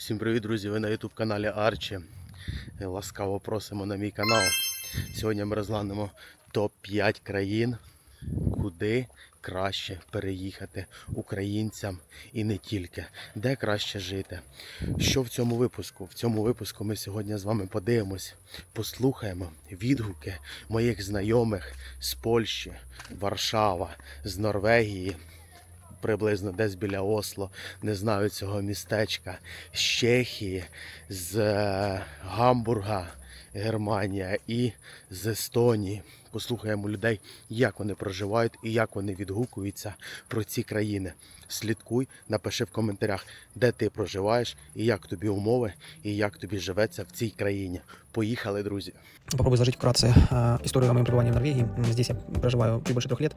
Всім привіт, друзі! Ви на YouTube каналі Арчі. Ласкаво просимо на мій канал. Сьогодні ми розглянемо топ-5 країн, куди краще переїхати українцям і не тільки, де краще жити. Що в цьому випуску? В цьому випуску ми сьогодні з вами подивимось, послухаємо відгуки моїх знайомих з Польщі, Варшава, з Норвегії, приблизно десь біля Осло, не знаю цього містечка, з Чехії, з е, Гамбурга, Германія і з Естонії Послухаємо людей, як вони проживають і як вони відгукуються про ці країни. Слідкуй, напиши в коментарях, де ти проживаєш, і як тобі умови, і як тобі живеться в цій країні. Поїхали, друзі! Попробую изложить вкратце э, историю о моем пребывании в Норвегии. М, Здесь я проживаю чуть больше трех лет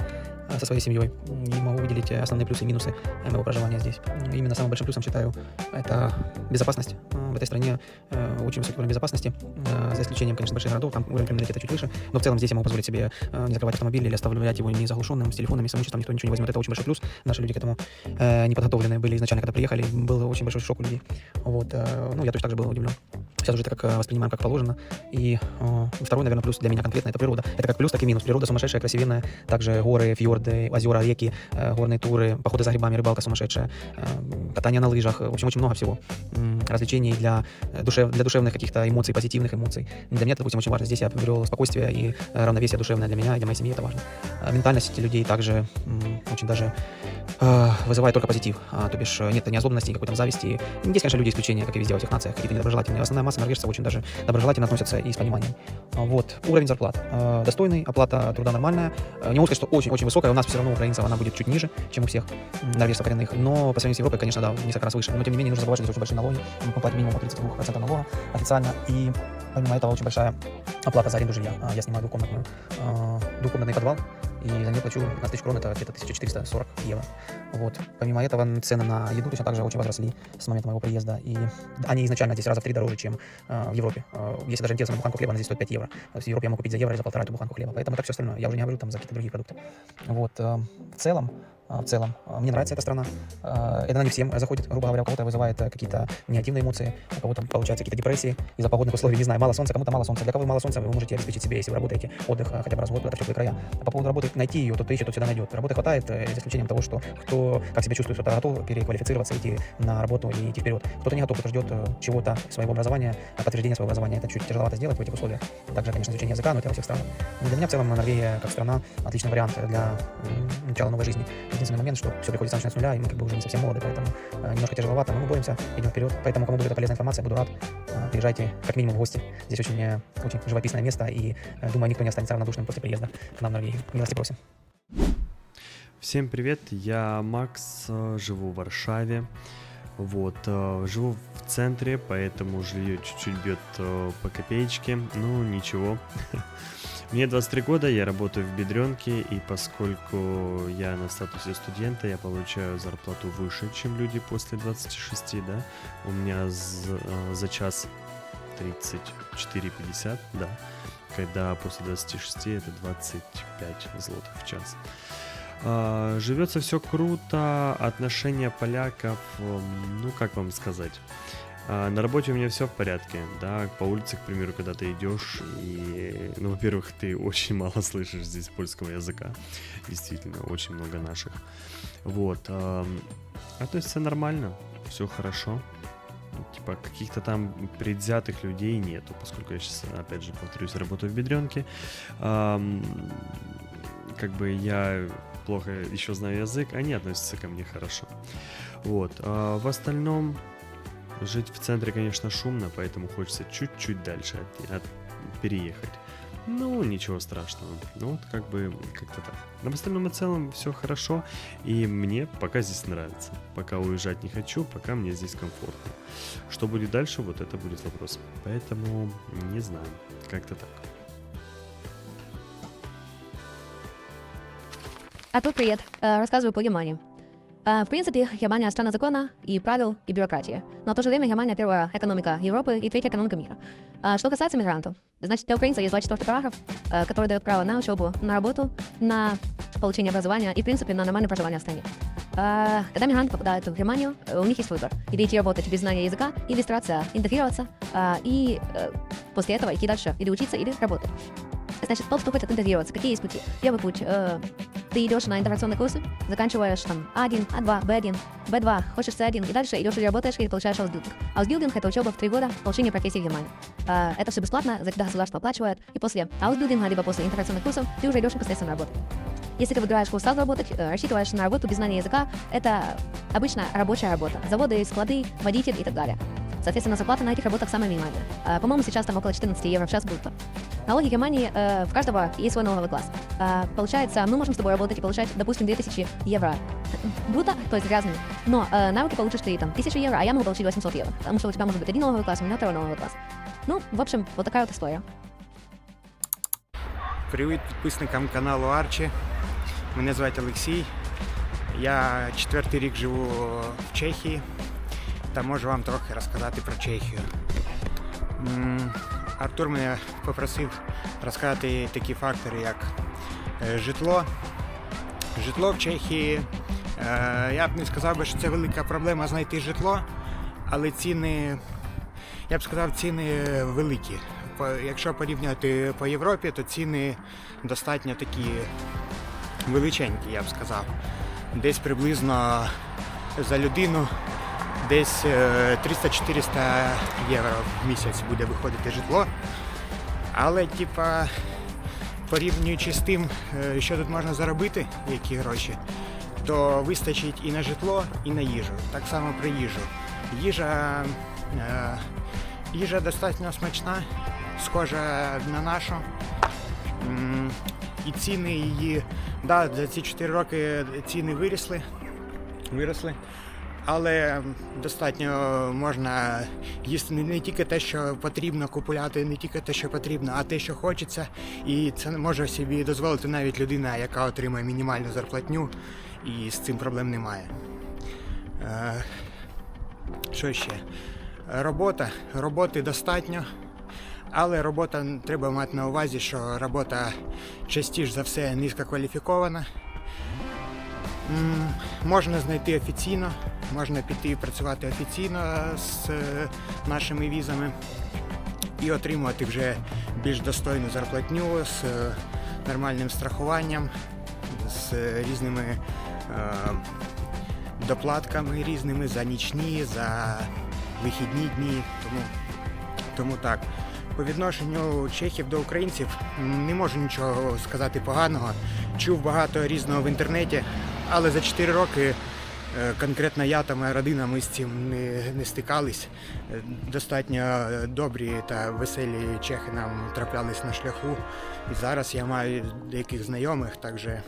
э, со своей семьей М, и могу выделить э, основные плюсы и минусы э, моего проживания здесь. М, Именно самым большим плюсом считаю это безопасность. Э, В этой стране э, очень высокий уровень безопасности, э, за исключением, конечно, больших городов, там уровень криминалитета чуть выше, но в целом здесь я могу позволить себе э, не закрывать автомобиль или оставлять его не заглушенным, с телефонами, с имуществом, никто ничего не возьмет. Это очень большой плюс. Наши люди к этому э, не подготовлены были изначально, когда приехали, был очень большой шок у людей. Вот, э, ну, я точно так же был удивлен. Сейчас уже так как э, воспринимаем как положено. И э, второй, наверное, плюс для меня конкретно это природа. Это как плюс, так и минус. Природа сумасшедшая, красивенная. Также горы, фьорды, озера, реки, э, горные туры, походы за грибами, рыбалка сумасшедшая, э, катание на лыжах. В общем, очень много всего. М, Развлечений для, э, душев, для душевных каких-то эмоций, позитивных эмоций. Для меня это, допустим, очень важно. Здесь я обрел спокойствие и э, равновесие душевное для меня и для моей семьи это важно. Ментальность людей также м, очень даже э, вызывает только позитив. А, то бишь э, нет неозлобности, никакой там зависти. Есть, конечно, люди исключения, как и везде во всех нациях, какие-то недоброжелательные. Основная масса норвежцев очень даже доброжелательно относятся и с пониманием. Вот. Уровень зарплат. э, Достойный, оплата труда нормальная. Э, Не могу сказать, что очень-очень высокая. У нас все равно, украинцев, она будет чуть ниже, чем у всех норвежцев коренных. Но по сравнению с Европой, конечно, да, в несколько раз выше. Но тем не менее, нужно забывать, очень большие налоги. Мы платим минимум от 32% налога официально. И помимо этого очень большая оплата за аренду жилья. А, Я снимаю двухкомнатную, э, двухкомнатный подвал. И за нее плачу 15 тысяч крон, это где-то 1440 евро. Вот. Помимо этого, цены на еду точно также очень возросли с момента моего приезда. И они изначально здесь раза в три дороже, чем э, в Европе. Э, если даже интересно, буханку хлеба, она здесь стоит 5 евро. То есть в Европе я могу купить за евро или за полтора эту буханку хлеба. Поэтому так все остальное. Я уже не говорю там за какие-то другие продукты. Вот. э, В целом, в целом, э, мне нравится эта страна. Э, Это она не всем заходит, грубо говоря, у кого-то вызывает э, какие-то негативные эмоции, у кого-то получается какие-то депрессии из-за погодных условий, не знаю, мало солнца, кому-то мало солнца. Для кого мало солнца, вы можете обеспечить себе, если вы работаете, отдых хотя бы раз в год в теплые края. А по поводу работы, найти ее, тот ищет, тот всегда найдет. Работы хватает, э, за исключением того, что кто как себя чувствует, кто-то готов переквалифицироваться, идти на работу и идти вперед. Кто-то не готов, кто ждет э, чего-то, своего образования, подтверждения своего образования. Это чуть тяжеловато сделать в этих условиях. Также, конечно, изучение языка, но это во всех странах. Но для меня в целом Норвегия как страна отличный вариант для начала новой жизни. Единственный момент, что все приходится начинать с нуля, и мы как бы уже не совсем молоды, поэтому э, немножко тяжеловато, но мы боремся, идем вперед. Поэтому, кому будет эта полезная информация, буду рад. Э, Приезжайте как минимум в гости. Здесь очень, э, очень живописное место, и э, думаю, никто не останется равнодушным после приезда к нам в Норвегию. Милости просим. Всем привет, я Макс, э, живу в Варшаве. Вот, э, живу в центре, поэтому жилье чуть-чуть бьет по копеечке, ну ничего. Мне 23 года, я работаю в Бедренке, и поскольку я на статусе студента, я получаю зарплату выше, чем люди после 26, да. У меня з- э, за час 34,50, да. Когда после 26 это 25 злотых в час. А, Живется все круто, отношения поляков, ну как вам сказать. А, На работе у меня все в порядке, да, по улице, к примеру, когда ты идешь, и, ну, во-первых, ты очень мало слышишь здесь польского языка, действительно, очень много наших, вот, а то есть все нормально, все хорошо, типа каких-то там предвзятых людей нету, поскольку я сейчас, опять же, повторюсь, работаю в Бедренке, как бы я плохо еще знаю язык, они относятся ко мне хорошо. Вот. А в остальном жить в центре, конечно, шумно, поэтому хочется чуть-чуть дальше от- от- переехать. Ну, ничего страшного. Ну, вот как бы как-то так. Но в остальном и целом все хорошо, и мне пока здесь нравится. Пока уезжать не хочу, пока мне здесь комфортно. Что будет дальше, вот это будет вопрос. Поэтому не знаю, как-то так. А тут привет. Э, Рассказываю по Германии. Э, В принципе, Германия страна закона и правил и бюрократии. Но в то же время Германия первая экономика Европы и третья экономика мира. А Что касается мигрантов, значит, для украинцев есть 24 параграф, э, который дает право на учебу, на работу, на получение образования и, в принципе, на нормальное проживание в стране. А, Когда мигранты попадают в Германию, э, у них есть выбор. Или идти работать без знания языка, или стараться интегрироваться, а, и э, после этого идти дальше, или учиться, или работать. Значит, тот, кто хочет интегрироваться, какие есть пути? Первый путь. Ты идешь на интеграционные курсы, заканчиваешь там А1, А2, Б1, Б2, хочешь С1, и дальше идешь и работаешь, и получаешь аусбилдинг. Аусбилдинг — это учеба в три года, получение профессии в Германии. А, Это все бесплатно, государство оплачивает, и после аусбилдинга, либо после интеграционных курсов ты уже идешь непосредственно работать. Если ты выбираешь курс сразу работать, э, рассчитываешь на работу без знания языка, это обычно рабочая работа. Заводы, склады, водитель и так далее. Соответственно, зарплата на этих работах самая минимальная. А, По-моему, сейчас там около 14 евро в час брутто. Налоги Германии, э, в каждого есть свой налоговый класс. А, Получается, мы можем с тобой работать и получать, допустим, 2000 евро брутто, то есть грязными. Но э, на руки получишь ты там 1000 евро, а я могу получить 800 евро. Потому что у тебя может быть один налоговый класс, у меня второй налоговый класс. Ну, в общем, вот такая вот история. Привіт підписникам каналу Арчі. Мене звати Олексій. Я четвертий рік живу в Чехії та можу вам трохи розказати про Чехію. Артур мене попросив розказати такі фактори, як е, житло. Житло в Чехії. е, Я б не сказав би, що це велика проблема знайти житло, але ціни, я б сказав, ціни великі. Якщо порівняти по Європі, то ціни достатньо такі величенькі, я б сказав. Десь приблизно за людину десь е, 300-400 євро в місяць буде виходити житло. Але, типа, порівнюючи з тим, е, що тут можна заробити, які гроші, то вистачить і на житло, і на їжу. Так само про їжу. Їжа, е, їжа достатньо смачна, схожа на нашу. І ціни її, да, за ці 4 роки ціни вирісли, виросли. Але достатньо можна їсти не- тільки те, що потрібно купувати, не тільки те, що потрібно, а те, що хочеться. І це може собі дозволити навіть людина, яка отримує мінімальну зарплатню, і з цим проблем немає. Е, що ще? Робота. Роботи достатньо. Але робота треба мати на увазі, що робота частіше за все низькокваліфікована. М, Можна знайти офіційно, можна піти працювати офіційно з е, нашими візами і отримувати вже більш достойну зарплатню з е, нормальним страхуванням, з різними е, доплатками різними за нічні, за вихідні дні. Тому, тому так. По відношенню чехів до українців не можу нічого сказати поганого. Чув багато різного в інтернеті, але за 4 роки е, конкретно я та моя родина ми з цим не, не стикались. Е, Достатньо е, добрі та веселі чехи нам траплялись на шляху. І зараз я маю деяких знайомих, так же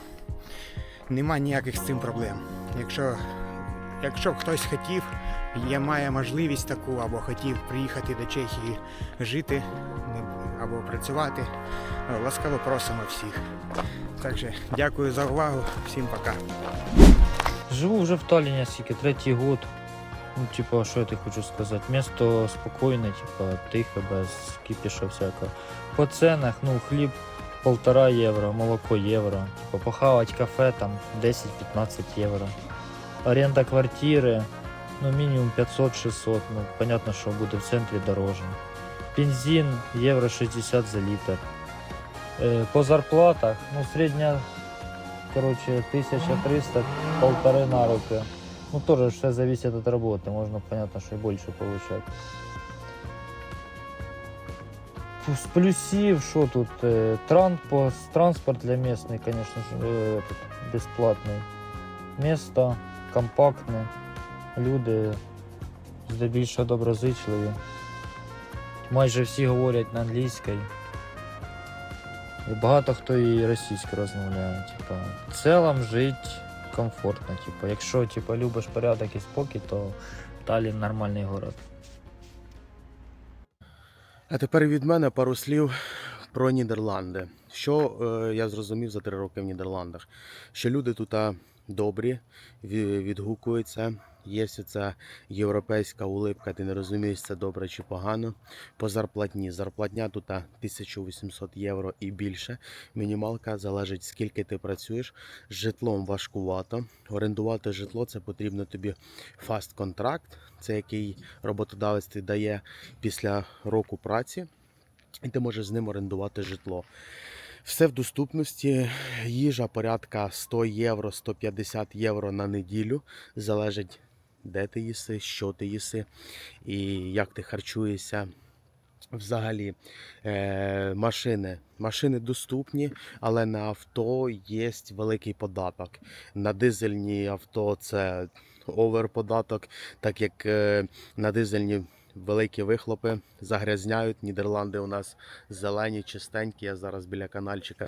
нема ніяких з цим проблем. Якщо, якщо хтось хотів, є має можливість таку або хотів приїхати до Чехії жити або працювати, е, ласкаво просимо всіх. Так же, дякую за увагу, всім пока. Живу вже в Таллине, скільки, третій год. Ну, типа, що я тобі хочу сказати? Місто спокійне, типа, тихе, без кипіша всякого. По ценах, ну, хліб полтора євро, молоко євро. Типа, похавать кафе там 10-15 євро. Оренда квартири, ну, мінімум 500-600, ну, понятно, що буде в центрі дороже. Бензин євро 60 за літр. Е, по зарплатах, ну, середня короче, 1300, полторы на руки. Ну, тоже все зависит от работы. Можно, понятно, что и больше получать. Фу, С плюсів, що тут? Е, транспорт, транспорт для местный, конечно же, е, этот, бесплатний. Місто компактне, люди здебільшого доброзичливі. Майже всі говорять на англійській. І багато хто і російською розмовляє. Типа, в цілому жити комфортно. Типа, якщо типа, любиш порядок і спокій, то Таллін нормальний город. А тепер від мене пару слів про Нідерланди. Що е, я зрозумів за три роки в Нідерландах? Що люди тут добрі, відгукуються, Є оця європейська улипка, ти не розумієш, це добре чи погано. По зарплатні. Зарплатня тут 1800 євро і більше. Мінімалка залежить скільки ти працюєш. З житлом важкувато. Орендувати житло це потрібно тобі фаст контракт, це який роботодавець ти дає після року праці, і ти можеш з ним орендувати житло. Все в доступності. Їжа порядка 100 євро, 150 євро на неділю. Залежить, де ти їси, що ти їси і як ти харчуєшся. Взагалі, е, машини. Машини доступні, але на авто є великий податок. На дизельні авто це оверподаток, так як е, на дизельні великі вихлопи загрязняють. Нідерланди у нас зелені, чистенькі. Я зараз біля канальчика.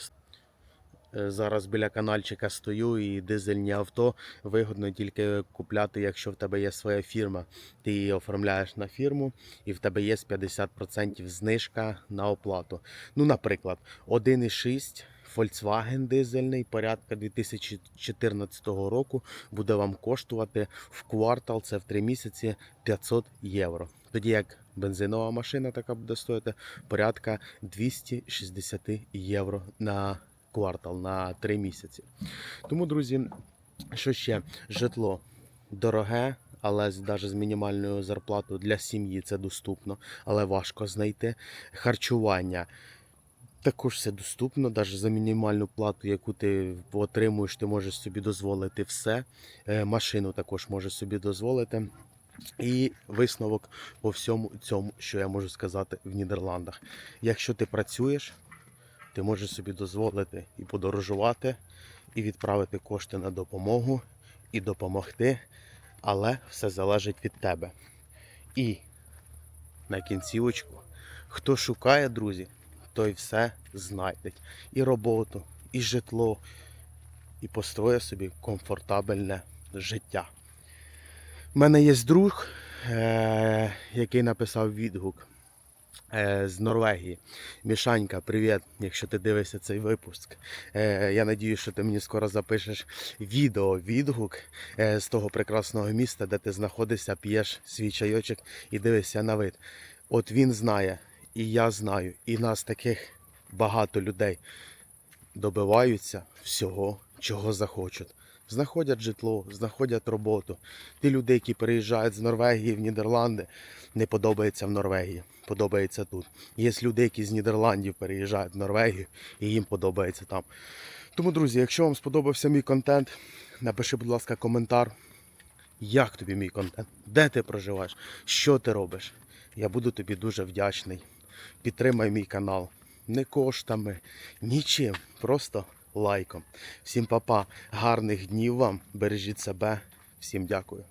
Е, Зараз біля канальчика стою і дизельні авто вигодно тільки купляти, якщо в тебе є своя фірма. Ти її оформляєш на фірму і в тебе є 50% знижка на оплату. Ну, наприклад, 1,6 Volkswagen дизельний порядка 2014 року буде вам коштувати в квартал, це в 3 місяці 500 євро. Тоді як бензинова машина така буде стоїти порядка 260 євро на квартал на 3 місяці. Тому, друзі, що ще? Житло дороге, але навіть з мінімальною зарплатою для сім'ї це доступно, але важко знайти. Харчування. Також все доступно, навіть за мінімальну плату, яку ти отримуєш, ти можеш собі дозволити все. Е, Машину також можеш собі дозволити. І висновок по всьому цьому, що я можу сказати в Нідерландах. Якщо ти працюєш, ти можеш собі дозволити і подорожувати, і відправити кошти на допомогу, і допомогти, але все залежить від тебе. І на кінцівочку, хто шукає, друзі, той все знайде. І роботу, і житло, і построє собі комфортабельне життя. У мене є друг, е- який написав відгук з Норвегії. Мішанька, привіт, якщо ти дивишся цей випуск. Е- я надію, що ти мені скоро запишеш відео, відгук е- з того прекрасного міста, де ти знаходишся, п'єш свій чайочок і дивишся на вид. От він знає, і я знаю, і нас таких багато людей добиваються всього, чого захочуть. Знаходять житло, знаходять роботу. Ті люди, які переїжджають з Норвегії в Нідерланди, не подобається в Норвегії, подобається тут. Є люди, які з Нідерландів переїжджають в Норвегію і їм подобається там. Тому, друзі, якщо вам сподобався мій контент, напиши, будь ласка, коментар. Як тобі мій контент? Де ти проживаєш? Що ти робиш? Я буду тобі дуже вдячний. Підтримай мій канал. Не коштами, нічим, просто лайком. Всім папа, гарних днів вам, бережіть себе. Всім дякую.